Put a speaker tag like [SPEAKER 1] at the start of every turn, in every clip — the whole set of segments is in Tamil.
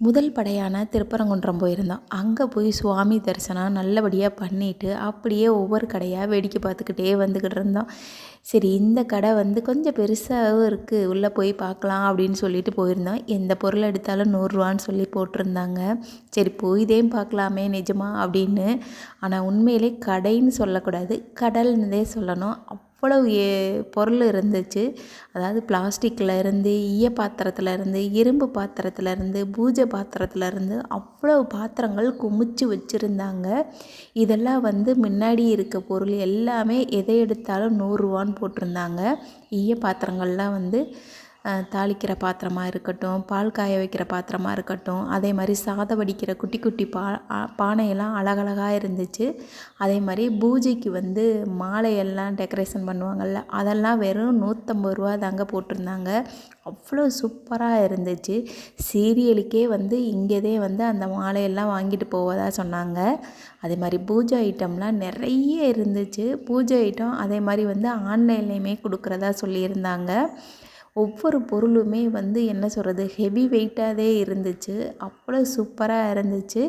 [SPEAKER 1] முதல் படையான திருப்பரங்குன்றம் போயிருந்தோம் அங்கே போய் சுவாமி தரிசனம் நல்லபடியாக பண்ணிவிட்டு அப்படியே ஒவ்வொரு கடையாக வேடிக்கை பார்த்துக்கிட்டே வந்துக்கிட்டு இருந்தோம் சரி இந்த கடை வந்து கொஞ்சம் பெருசாகவும் இருக்குது உள்ளே போய் பார்க்கலாம் அப்படின்னு சொல்லிட்டு போயிருந்தோம் எந்த பொருள் எடுத்தாலும் நூறுரூவான்னு சொல்லி போட்டிருந்தாங்க. சரி போய் இதேம் பார்க்கலாமே நிஜமா அப்படின்னு. ஆனால் உண்மையிலே கடைன்னு சொல்லக்கூடாது கடல்னு சொல்லணும். அவ்வளவு பொருள் இருந்துச்சு? அதாவது பிளாஸ்டிக்கில் இருந்து ஈய பாத்திரத்தில் இருந்து இரும்பு பாத்திரத்துலேருந்து பூஜை பாத்திரத்துலேருந்து அவ்வளவு பாத்திரங்கள் குமிச்சு வச்சுருந்தாங்க. இதெல்லாம் வந்து முன்னாடி இருக்க பொருள் எல்லாமே எதை எடுத்தாலும் நூறுரூவான்னு போட்டிருந்தாங்க. ஈய பாத்திரங்கள்லாம் வந்து தாளிக்கிற பாத்திரமாக இருக்கட்டும் பால் காய வைக்கிற பாத்திரமாக இருக்கட்டும் அதே மாதிரி சாதம் வடிக்கிற குட்டி குட்டி பா பானையெல்லாம் அழகழகாக இருந்துச்சு. அதே மாதிரி பூஜைக்கு வந்து மாலையெல்லாம் டெக்கரேஷன் பண்ணுவாங்கள்ல அதெல்லாம் வெறும் நூற்றம்பது ரூபா தாங்க போட்டிருந்தாங்க. அவ்வளோ சூப்பராக இருந்துச்சு. சீரியலுக்கே வந்து இங்கேதே வந்து அந்த மாலையெல்லாம் வாங்கிட்டு போவதாக சொன்னாங்க. அதே மாதிரி பூஜை ஐட்டம்லாம் நிறைய இருந்துச்சு. பூஜை ஐட்டம் அதே மாதிரி வந்து ஆன்லைன்லேயுமே கொடுக்குறதா சொல்லியிருந்தாங்க. ஒவ்வொரு பொருளுமே வந்து என்ன சொல்கிறது ஹெவி வெயிட்டாகவே இருந்துச்சு. அவ்வளோ சூப்பராக இருந்துச்சு.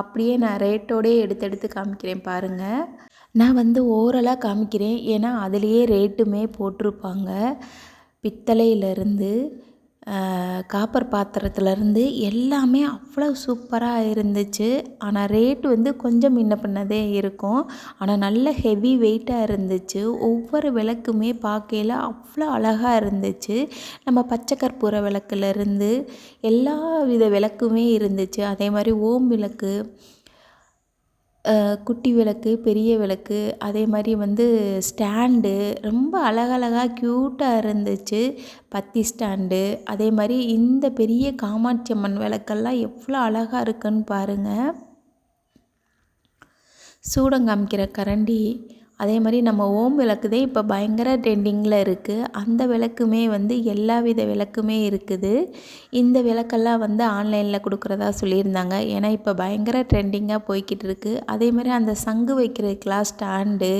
[SPEAKER 1] அப்படியே நான் ரேட்டோடயே எடுத்து எடுத்து காமிக்கிறேன் பாருங்கள் நான் வந்து ஓரலாக காமிக்கிறேன். ஏன்னா அதுலேயே ரேட்டுமே போட்டிருப்பாங்க. பித்தளையிலேருந்து காப்பர் பாத்திரத்துலேருந்து எல்லாமே அவ்வளோ சூப்பராக இருந்துச்சு. ஆனால் ரேட் வந்து கொஞ்சம் முன்ன பின்னதே இருக்கும். ஆனால் நல்ல ஹெவி வெயிட்டாக இருந்துச்சு. ஒவ்வொரு விளக்குமே பார்க்கையில அவ்வளோ அழகாக இருந்துச்சு. நம்ம பச்சை கற்பூர விளக்குலேருந்து எல்லா வித விளக்குமே இருந்துச்சு. அதே மாதிரி ஓம் விளக்கு குட்டி விளக்கு பெரிய விளக்கு அதே மாதிரி வந்து ஸ்டாண்டு ரொம்ப அழகழகாக க்யூட்டாக இருந்துச்சு. பத்தி ஸ்டாண்டு அதே மாதிரி இந்த பெரிய காமாட்சி அம்மன் விளக்கெல்லாம் எவ்வளோ அழகாக இருக்குன்னு பாருங்கள் சூடம் காமிக்கிற கரண்டி. அதே மாதிரி நம்ம ஓம் விளக்குதே இப்போ பயங்கர ட்ரெண்டிங்கில் இருக்குது அந்த விளக்குமே வந்து எல்லா வித விளக்குமே இருக்குது. இந்த விளக்கெல்லாம் வந்து ஆன்லைனில் கொடுக்குறதா சொல்லியிருந்தாங்க. ஏன்னா இப்போ பயங்கர ட்ரெண்டிங்காக போய்கிட்டு இருக்குது அதே மாதிரி அந்த சங்கு வைக்கிறதுக்கெலாம் ஸ்டாண்டு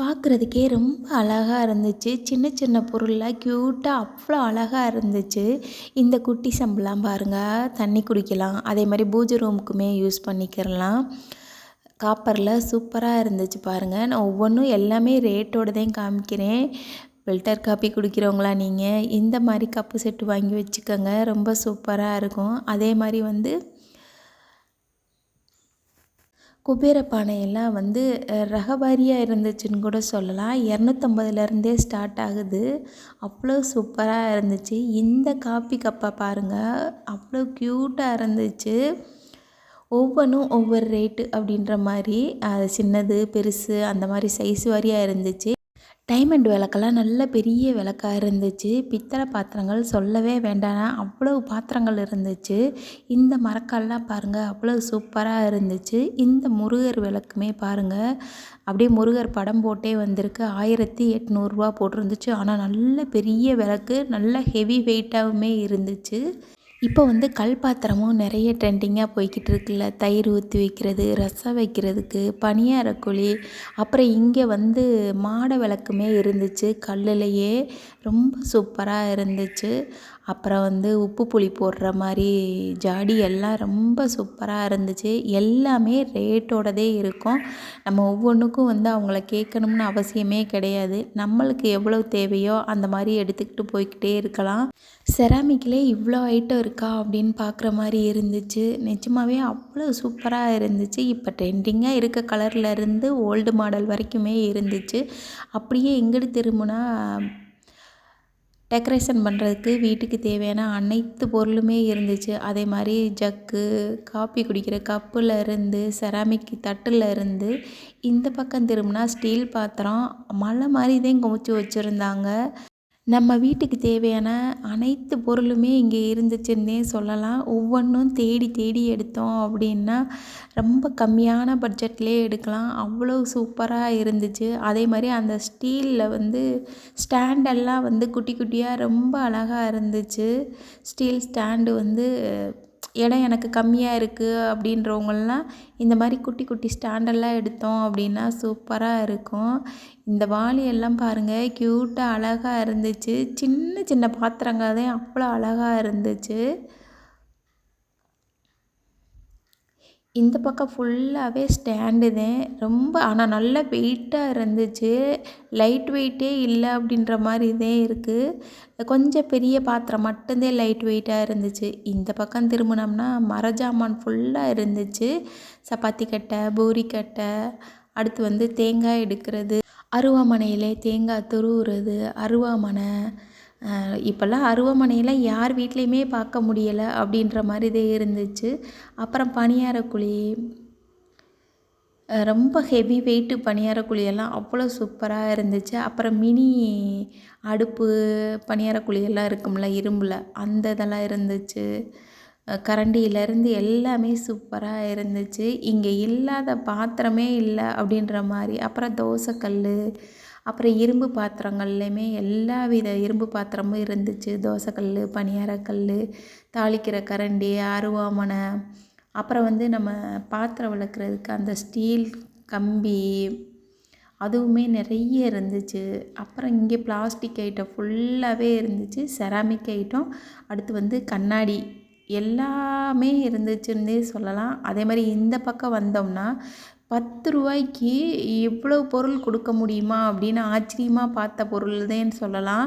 [SPEAKER 1] பார்க்குறதுக்கே ரொம்ப அழகாக இருந்துச்சு. சின்ன சின்ன பொருளாக க்யூட்டாக அவ்வளோ அழகாக இருந்துச்சு. இந்த குட்டி சம்பளம் பாருங்கள் தண்ணி குடிக்கலாம். அதே மாதிரி பூஜை ரூமுக்குமே யூஸ் பண்ணிக்கிறலாம் காப்பரில் சூப்பராக இருந்துச்சு பாருங்கள் நான் ஒவ்வொன்றும் எல்லாமே ரேட்டோடு தான் காமிக்கிறேன். ஃபில்டர் காப்பி குடிக்கிறவங்களா நீங்கள் இந்த மாதிரி கப்பு செட்டு வாங்கி வச்சுக்கோங்க. ரொம்ப சூப்பராக இருக்கும். அதே மாதிரி வந்து குபேர பானையெல்லாம் வந்து ரகவாரியாக இருந்துச்சுன்னு கூட சொல்லலாம். இரநூத்தம்பதுலேருந்தே ஸ்டார்ட் ஆகுது. அவ்வளோ சூப்பராக இருந்துச்சு. இந்த காப்பி கப்பை பாருங்கள் அவ்வளோ க்யூட்டாக இருந்துச்சு. ஒவ்வொன்றும் ஒவ்வொரு ரேட்டு அப்படின்ற மாதிரி அது சின்னது பெருசு அந்த மாதிரி சைஸ் வாரியாக இருந்துச்சு. டைமண்ட் விளக்கெல்லாம் நல்ல பெரிய விளக்காக இருந்துச்சு. பித்தளை பாத்திரங்கள் சொல்லவே வேண்டாம். அவ்வளோ பாத்திரங்கள் இருந்துச்சு. இந்த மரக்கால்லாம் பாருங்கள் அவ்வளோ சூப்பராக இருந்துச்சு. இந்த முருகர் விளக்குமே பாருங்கள் அப்படியே முருகர் படம் போட்டே வந்திருக்கு. ஆயிரத்தி எட்நூறுரூவா போட்டிருந்துச்சு. ஆனால் நல்ல பெரிய விளக்கு நல்ல ஹெவி வெயிட்டாகவுமே இருந்துச்சு. இப்போ வந்து கல் பாத்திரமும் நிறைய ட்ரெண்டிங்காக போய்கிட்டு இருக்குல்ல தயிர் ஊற்றி வைக்கிறது ரசம் வைக்கிறதுக்கு பணியாரக்குழி அப்புறம் இங்கே வந்து மாட விளக்குமே இருந்துச்சு. கல்லுலேயே ரொம்ப சூப்பராக இருந்துச்சு. அப்புறம் வந்து உப்பு புளி போடுற மாதிரி ஜாடி எல்லாம் ரொம்ப சூப்பராக இருந்துச்சு. எல்லாமே ரேட்டோடதே இருக்கும். நம்ம ஒவ்வொன்றுக்கும் வந்து அவங்கள கேட்கணும்னு அவசியமே கிடையாது. நம்மளுக்கு எவ்வளோ தேவையோ அந்த மாதிரி எடுத்துக்கிட்டு போய்க்கிட்டே இருக்கலாம். செராமிக்கிலே இவ்வளோ ஐட்டம் இருக்கா அப்படின்னு பார்க்குற மாதிரி இருந்துச்சு. நிஜமாகவே அவ்வளோ சூப்பராக இருந்துச்சு. இப்போ ட்ரெண்டிங்காக இருக்க கலரில் இருந்து ஓல்டு மாடல் வரைக்குமே இருந்துச்சு. அப்படியே எங்கிட்டு திரும்பினா டெக்கரேஷன் பண்ணுறதுக்கு வீட்டுக்கு தேவையான அனைத்து பொருளுமே இருந்துச்சு. அதே மாதிரி ஜக்கு காப்பி குடிக்கிற கப்பில் இருந்து செராமிக் தட்டில் இருந்து இந்த பக்கம் திரும்பினா ஸ்டீல் பாத்திரம் மலை மாதிரி தான் குமிச்சு வச்சுருந்தாங்க. நம்ம வீட்டுக்கு தேவையான அனைத்து பொருளுமே இங்கே இருந்துச்சுன்னே சொல்லலாம். ஒவ்வொன்றும் தேடி தேடி எடுத்தோம் அப்படின்னா ரொம்ப கம்மியான பட்ஜெட்லேயே எடுக்கலாம். அவ்வளோ சூப்பராக இருந்துச்சு. அதே மாதிரி அந்த ஸ்டீலில் வந்து ஸ்டாண்டெல்லாம் வந்து குட்டி குட்டியாக ரொம்ப அழகாக இருந்துச்சு. ஸ்டீல் ஸ்டாண்டு வந்து இடம் எனக்கு கம்மியாக இருக்குது அப்படின்றவங்கள்லாம் இந்த மாதிரி குட்டி குட்டி ஸ்டாண்டெல்லாம் எடுத்தோம் அப்படின்னா சூப்பராக இருக்கும். இந்த வாளி எல்லாம் பாருங்கள் க்யூட்டாக அழகாக இருந்துச்சு. சின்ன சின்ன பாத்திரங்க தான் அவ்வளோ அழகாக இருந்துச்சு. இந்த பக்கம் ஃபுல்லாகவே ஸ்டாண்டு தான் ரொம்ப ஆனால் நல்ல வெயிட்டாக இருந்துச்சு. லைட் வெயிட்டே இல்லை அப்படின்ற மாதிரி தான் இருக்குது கொஞ்சம் பெரிய பாத்திரம் மட்டும்தான் லைட் வெயிட்டாக இருந்துச்சு. இந்த பக்கம் திரும்பினோம்னா மரஜாமான் ஃபுல்லாக இருந்துச்சு. சப்பாத்தி கட்டை பூரி கட்டை அடுத்து வந்து தேங்காய் எடுக்கிறது. அருவாமனையிலே தேங்காய் துருவுறது அருவாமனை இப்போல்லாம் அருவமனையில் யார் வீட்லேயுமே பார்க்க முடியலை அப்படின்ற மாதிரி தான் இருந்துச்சு. அப்புறம் பணியாரக்குழி ரொம்ப ஹெவி வெயிட்டு பணியாரக்குழியெல்லாம் அவ்வளோ சூப்பராக இருந்துச்சு. அப்புறம் மினி அடுப்பு பணியாரக்குழியெல்லாம் இருக்கும்ல இரும்பில் அந்த இதெல்லாம் இருந்துச்சு. கரண்டியிலேருந்து எல்லாமே சூப்பராக இருந்துச்சு. இங்கே இல்லாத பாத்திரமே இல்லை அப்படின்ற மாதிரி. அப்புறம் தோசைக்கல் அப்புறம் இரும்பு பாத்திரங்கள்லையுமே எல்லா வித இரும்பு பாத்திரமும் இருந்துச்சு. தோசைக்கல் பணியாரக்கல் தாளிக்கிற கரண்டி அருவாமனை. அப்புறம் வந்து நம்ம பாத்திரம் விளக்குறதுக்கு அந்த ஸ்டீல் கம்பி அதுவுமே நிறைய இருந்துச்சு. அப்புறம் இங்கே பிளாஸ்டிக் ஐட்டம் ஃபுல்லாகவே இருந்துச்சு. Ceramic item. அடுத்து வந்து கண்ணாடி. எல்லாமே இருந்துச்சுன்னே சொல்லலாம். அதே மாதிரி இந்த பக்கம் வந்தோம்னா பத்து ரூபாய்க்கு இவ்வளோ பொருள் கொடுக்க முடியுமா அப்படின்னு ஆச்சரியமாக பார்த்த பொருள் தான் சொல்லலாம்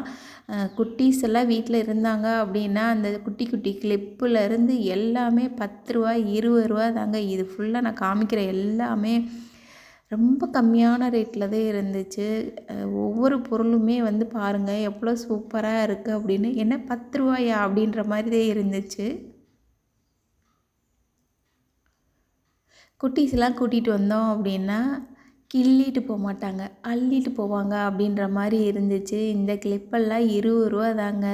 [SPEAKER 1] குட்டீஸ் எல்லாம் வீட்டில் இருந்தாங்க அப்படின்னா அந்த குட்டி குட்டி கிளிப்புலேருந்து எல்லாமே பத்து ரூபா இருபது ரூபா தாங்க. இது ஃபுல்லாக நான் காமிக்கிற எல்லாமே ரொம்ப கம்மியான ரேட்டில் தான் இருந்துச்சு. ஒவ்வொரு பொருளுமே வந்து பாருங்கள் எவ்வளோ சூப்பராக இருக்குது அப்படின்னு. என்ன பத்து ரூபாயா அப்படின்ற மாதிரி தான் இருந்துச்சு. குட்டீஸ்லாம் கூட்டிகிட்டு வந்தோம் அப்படின்னா கிள்ளிட்டு போக மாட்டாங்க. அள்ளிட்டு போவாங்க அப்படின்ற மாதிரி இருந்துச்சு. இந்த கிளிப்பெல்லாம் இருபது ரூபா தாங்க.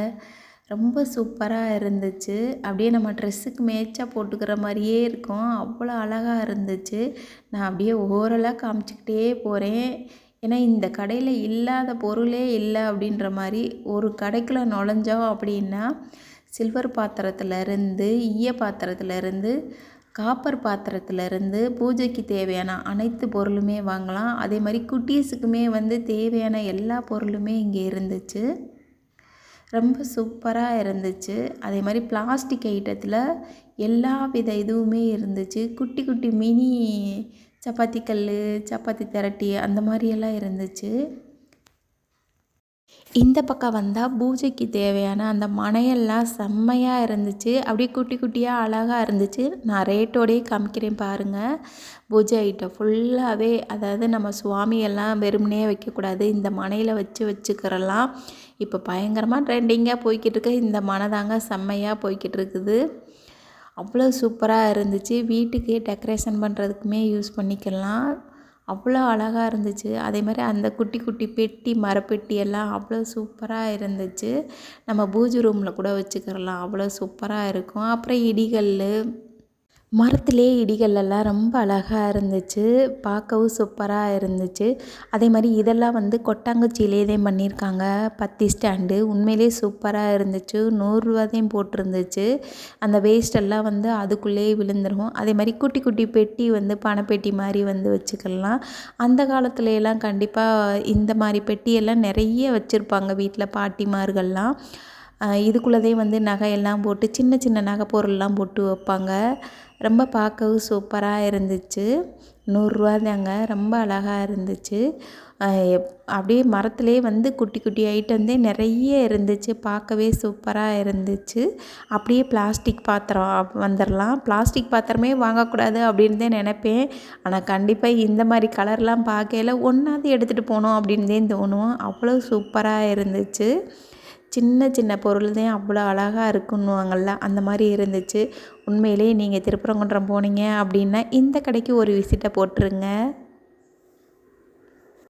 [SPEAKER 1] ரொம்ப சூப்பராக இருந்துச்சு. அப்படியே நம்ம ட்ரெஸ்ஸுக்கு மேட்சாக போட்டுக்கிற மாதிரியே இருக்கும். அவ்வளோ அழகாக இருந்துச்சு. நான் அப்படியே ஓரலாக காமிச்சிக்கிட்டே போகிறேன் ஏன்னா இந்த கடையில் இல்லாத பொருளே இல்லை அப்படின்ற மாதிரி ஒரு கடைக்குள்ளே நுழைஞ்சோம் அப்படின்னா சில்வர் பாத்திரத்துலேருந்து ஈய பாத்திரத்துலேருந்து காப்பர் பாத்திரத்துலேருந்து பூஜைக்கு தேவையான அனைத்து பொருளுமே வாங்கலாம். அதே மாதிரி குட்டீஸுக்குமே வந்து தேவையான எல்லா பொருளுமே இங்கே இருந்துச்சு. ரொம்ப சூப்பராக இருந்துச்சு. அதே மாதிரி பிளாஸ்டிக் ஐட்டத்தில் எல்லா வித இதுவுமே இருந்துச்சு. குட்டி குட்டி மினி சப்பாத்தி கல் சப்பாத்தி திரட்டி அந்த மாதிரியெல்லாம் இருந்துச்சு. இந்த பக்கம் வந்தால் பூஜைக்கு தேவையான அந்த மனையெல்லாம் செம்மையாக இருந்துச்சு. அப்படியே குட்டி குட்டியாக அழகாக இருந்துச்சு. நான் ரேட்டோடையே காமிக்கிறேன் பாருங்கள் பூஜை ஐட்டம் ஃபுல்லாகவே அதாவது நம்ம சுவாமியெல்லாம் வெறுமனே வைக்கக்கூடாது. இந்த மனையில் வச்சு வச்சுக்கிறலாம். இப்போ பயங்கரமாக ட்ரெண்டிங்காக போய்கிட்டு இருக்கு. இந்த மனை தாங்க செம்மையாக போய்கிட்டு இருக்குது. அவ்வளோ சூப்பராக இருந்துச்சு. வீட்டுக்கு டெக்கரேஷன் பண்ணுறதுக்குமே யூஸ் பண்ணிக்கலாம். அவ்வளோ அழகாக இருந்துச்சு. அதே மாதிரி அந்த குட்டி குட்டி பெட்டி மரப்பெட்டி எல்லாம் அவ்வளோ சூப்பராக இருந்துச்சு. நம்ம பூஜை ரூமில் கூட வச்சுக்கிறலாம். அவ்வளோ சூப்பராக இருக்கும். அப்புறம் இடிகல் மரத்துலேயே இடிகல்லெல்லாம் ரொம்ப அழகாக இருந்துச்சு. பார்க்கவும் சூப்பராக இருந்துச்சு. அதே மாதிரி இதெல்லாம் வந்து கொட்டாங்குச்சியிலே தான் பண்ணியிருக்காங்க. பத்தி ஸ்டாண்டு உண்மையிலே சூப்பராக இருந்துச்சு. நூறுரூவாதையும் போட்டிருந்துச்சு. அந்த வேஸ்டெல்லாம் வந்து அதுக்குள்ளேயே விழுந்துடும் அதே மாதிரி குட்டி குட்டி பெட்டி வந்து பணப்பெட்டி மாதிரி வந்து வச்சுக்கலாம். அந்த காலத்துலலாம் கண்டிப்பாக இந்த மாதிரி பெட்டியெல்லாம் நிறைய வச்சுருப்பாங்க வீட்டில் பாட்டிமார்கள்லாம். இதுக்குள்ளதே வந்து நகையெல்லாம் போட்டு சின்ன சின்ன நகை பொருள்லாம் போட்டு வைப்பாங்க. ரொம்ப பார்க்கவும் சூப்பராக இருந்துச்சு. நூறுரூவா தாங்க ரொம்ப அழகாக இருந்துச்சு. அப்படியே மரத்துலேயே வந்து குட்டி குட்டி ஐட்டம் தான் நிறைய இருந்துச்சு. பார்க்கவே சூப்பராக இருந்துச்சு. அப்படியே பிளாஸ்டிக் பாத்திரம் வந்துடலாம் பிளாஸ்டிக் பாத்திரமே வாங்கக்கூடாது அப்படின்னு தான் நினப்பேன். ஆனால் கண்டிப்பாக இந்த மாதிரி கலர்லாம் பார்க்கையில் ஒன்றாவது எடுத்துகிட்டு போகணும் அப்படின்னு தான் தோணும். அவ்வளோ சூப்பராக இருந்துச்சு. சின்ன சின்ன பொருள் தான் அவ்வளோ அழகாக இருக்குன்னுவாங்கள்ல அந்த மாதிரி இருந்துச்சு. உண்மையிலேயே நீங்கள் திருப்பரங்குன்றம் போனீங்க அப்படின்னா இந்த கடைக்கு ஒரு விசிட்டை போட்டுருங்க.